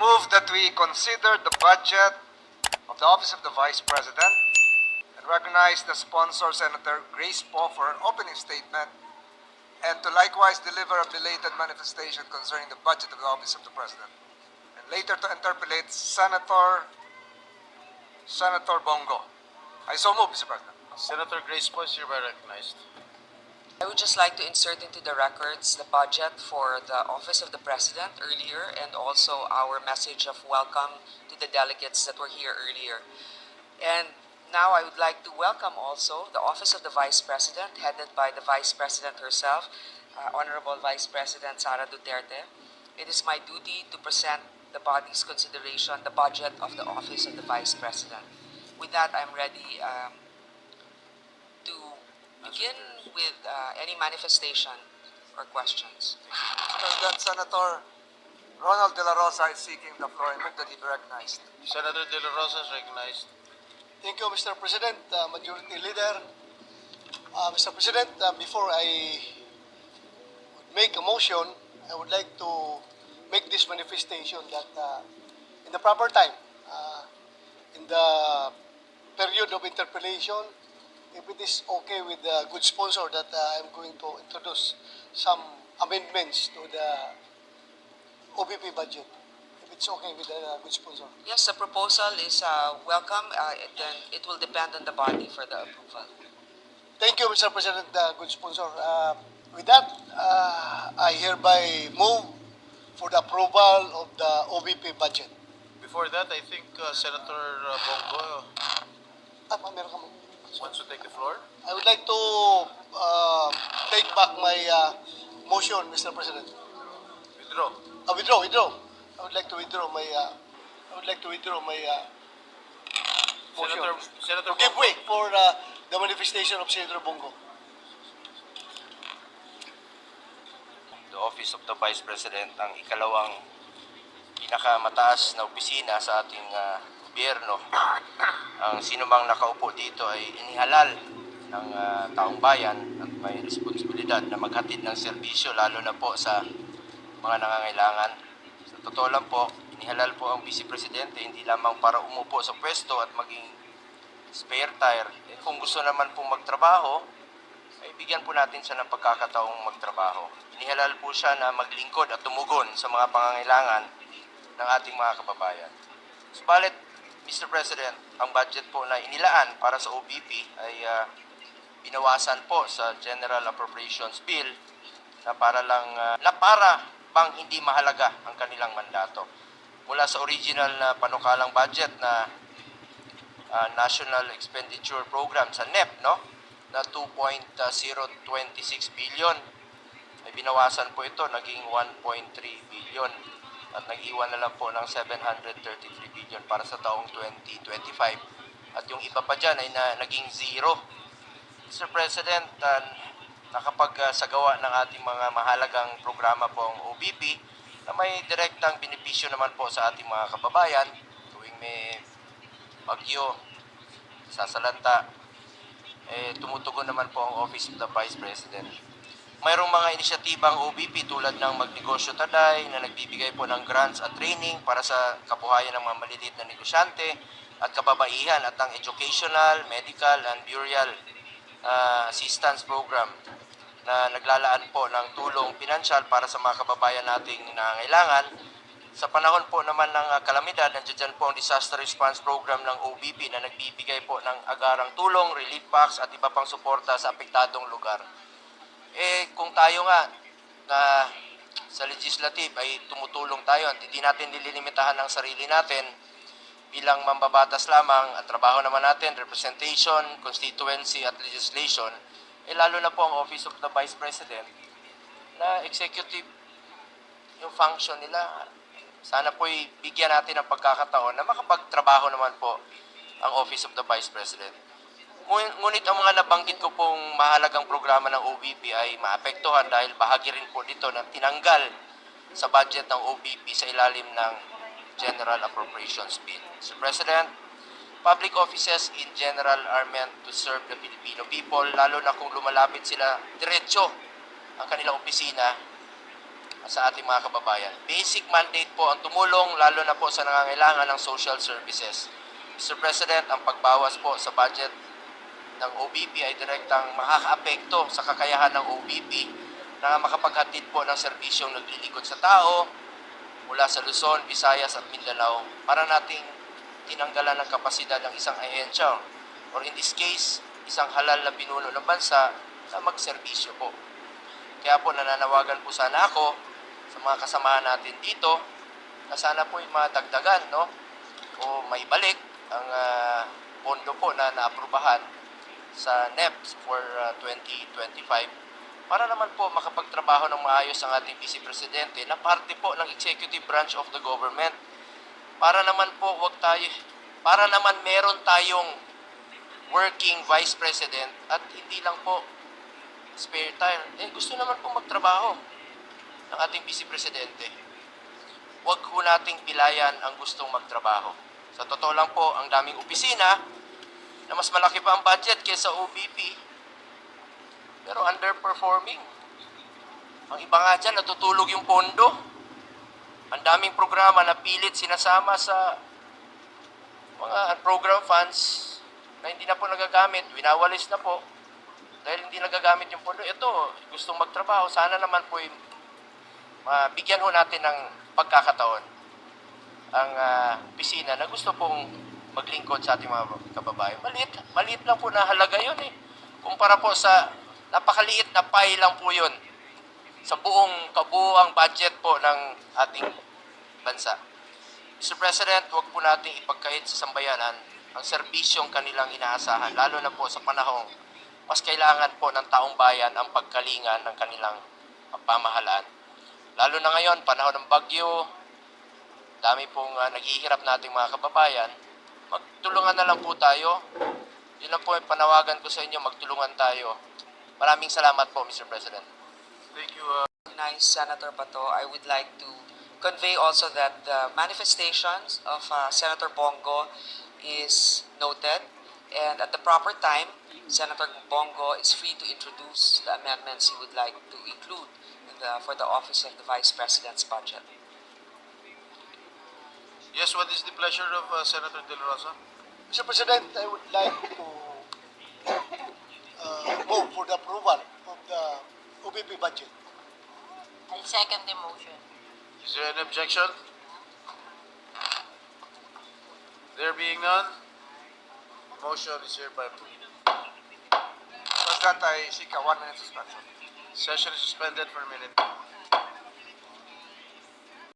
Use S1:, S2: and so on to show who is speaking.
S1: move that we consider the budget of the Office of the Vice President and recognize the sponsor, Senator Grace Poe, for an opening statement and to likewise deliver a belated manifestation concerning the budget of the Office of the President. And later to interpolate Senator Senator Bongo. I so move, Mr. President.
S2: Senator Grace Poe is hereby recognized.
S3: I would just like to insert into the records the budget for the Office of the President earlier and also our message of welcome to the delegates that were here earlier. And now I would like to welcome also the Office of the Vice President, headed by the Vice President herself, uh, Honorable Vice President Sara Duterte. It is my duty to present the body's consideration the budget of the Office of the Vice President. With that, I'm ready um, to begin with uh, any manifestation or questions.
S1: President Senator Ronald De La Rosa is seeking the floor and move that he be recognized.
S2: Senator De La Rosa is recognized.
S4: Thank you, Mr. President, uh, Majority Leader. Uh, Mr. President, uh, before I make a motion, I would like to make this manifestation that uh, in the proper time, uh, in the period of interpellation, if it is okay with the good sponsor that uh, I'm going to introduce some amendments to the OBP budget. If it's okay with the uh, good sponsor.
S3: Yes, the proposal is uh, welcome. Uh, it, then it will depend on the body for the approval.
S4: Thank you, Mr. President, uh, good sponsor. Uh, with that, uh, I hereby move for the approval of the OVP budget.
S2: Before that, I think uh, Senator uh, Bongo
S4: Ah, meron ka mo.
S2: Wants to take the floor.
S4: I would like to uh, take back my uh, motion, Mr. President.
S2: Withdraw.
S4: Uh, withdraw, withdraw. I would like to withdraw my. Uh, I would like to withdraw my uh, motion.
S2: Senator, Senator
S4: To give way for uh, the manifestation of Senator Bongo.
S5: the Office of the Vice President ang ikalawang pinakamataas na opisina sa ating ah, gobyerno. Ang sinumang nakaupo dito ay inihalal ng ah, taong bayan at may responsibilidad na maghatid ng serbisyo lalo na po sa mga nangangailangan. Sa totoo lang po, inihalal po ang Vice Presidente hindi lamang para umupo sa pwesto at maging spare tire. Eh, kung gusto naman pong magtrabaho, ay bigyan po natin siya ng pagkakataong magtrabaho. Inihalal po siya na maglingkod at tumugon sa mga pangangailangan ng ating mga kababayan. Subalit, Mr. President, ang budget po na inilaan para sa OBP ay ah, binawasan po sa General Appropriations Bill na para lang ah, na para bang hindi mahalaga ang kanilang mandato. Mula sa original na panukalang budget na uh, National Expenditure Program sa NEP, no? Na 2.026 billion. Ay binawasan po ito, naging 1.3 billion. At nag-iwan na lang po ng 733 billion para sa taong 2025. At yung iba pa dyan ay na, naging zero. Mr. President, uh, nakapagsagawa ng ating mga mahalagang programa po ang OBP na may direktang benepisyo naman po sa ating mga kababayan tuwing may bagyo, sasalanta, eh, tumutugon naman po ang Office of the Vice President. Mayroong mga inisyatibang OBP tulad ng Magnegosyo Taday na nagbibigay po ng grants at training para sa kabuhayan ng mga maliliit na negosyante at kababaihan at ang Educational, Medical, and Burial uh, Assistance Program na naglalaan po ng tulong pinansyal para sa mga kababayan nating nangangailangan sa panahon po naman ng uh, kalamidad, nandiyan po ang Disaster Response Program ng OBP na nagbibigay po ng agarang tulong, relief packs at iba pang suporta sa apektadong lugar. Eh, kung tayo nga na sa legislative ay tumutulong tayo at hindi natin nililimitahan ang sarili natin bilang mambabatas lamang at trabaho naman natin, representation, constituency at legislation, eh lalo na po ang Office of the Vice President na executive yung function nila sana po bigyan natin ng pagkakataon na makapagtrabaho naman po ang Office of the Vice President. Ngun- Ngunit ang mga nabanggit ko pong mahalagang programa ng OBP ay maapektuhan dahil bahagi rin po dito na tinanggal sa budget ng OBP sa ilalim ng General Appropriations Bill. Mr. President, public offices in general are meant to serve the Filipino people, lalo na kung lumalapit sila diretso ang kanilang opisina sa ating mga kababayan. Basic mandate po ang tumulong lalo na po sa nangangailangan ng social services. Mr. President, ang pagbawas po sa budget ng OBP ay direktang makakaapekto sa kakayahan ng OBP na makapaghatid po ng serbisyong naglilikod sa tao mula sa Luzon, Visayas at Mindanao para nating tinanggalan ng kapasidad ng isang ahensya or in this case, isang halal na pinuno ng bansa na magserbisyo po. Kaya po nananawagan po sana ako sa mga kasamahan natin dito na sana po yung madagdagan no? o maibalik ang ah, pondo po na naaprubahan sa NEPS for ah, 2025 para naman po makapagtrabaho ng maayos ang ating Vice Presidente na parte po ng executive branch of the government. Para naman po wag tayo para naman meron tayong working Vice President at hindi lang po spare time. Eh, gusto naman po magtrabaho ng ating Vice Presidente. Huwag po nating pilayan ang gustong magtrabaho. Sa totoo lang po, ang daming opisina na mas malaki pa ang budget kaysa OBP. Pero underperforming. Ang iba nga dyan, natutulog yung pondo. Ang daming programa na pilit sinasama sa mga program funds na hindi na po nagagamit, winawalis na po dahil hindi nagagamit yung pondo. Ito, gustong magtrabaho, sana naman po yung mabigyan ho natin ng pagkakataon ang ah, pisina na gusto pong maglingkod sa ating mga kababayan. Maliit, maliit lang po na halaga yun eh. Kumpara po sa napakaliit na pie lang po yun sa buong kabuang budget po ng ating bansa. Mr. President, huwag po nating ipagkait sa sambayanan ang serbisyong kanilang inaasahan, lalo na po sa panahong mas kailangan po ng taong bayan ang pagkalingan ng kanilang pamahalaan. Lalo na ngayon, panahon ng bagyo, dami pong uh, naghihirap nating mga kababayan, magtulungan na lang po tayo. Yun lang po yung panawagan ko sa inyo, magtulungan tayo. Maraming salamat po, Mr. President.
S2: Thank you, uh,
S3: Nice, Senator Bato. I would like to convey also that the manifestations of uh, Senator Bongo is noted, and at the proper time, Senator Bongo is free to introduce the amendments he would like to include in the, for the office of the Vice President's budget.
S2: Yes, what is the pleasure of uh, Senator De La Rosa?
S4: Mr. President, I would like to uh, move for the approval of the OBP budget.
S6: I second the motion.
S2: Is there an objection? There being none, motion is hereby approved.
S1: President, I seek a one-minute suspension.
S2: Session is suspended for a minute.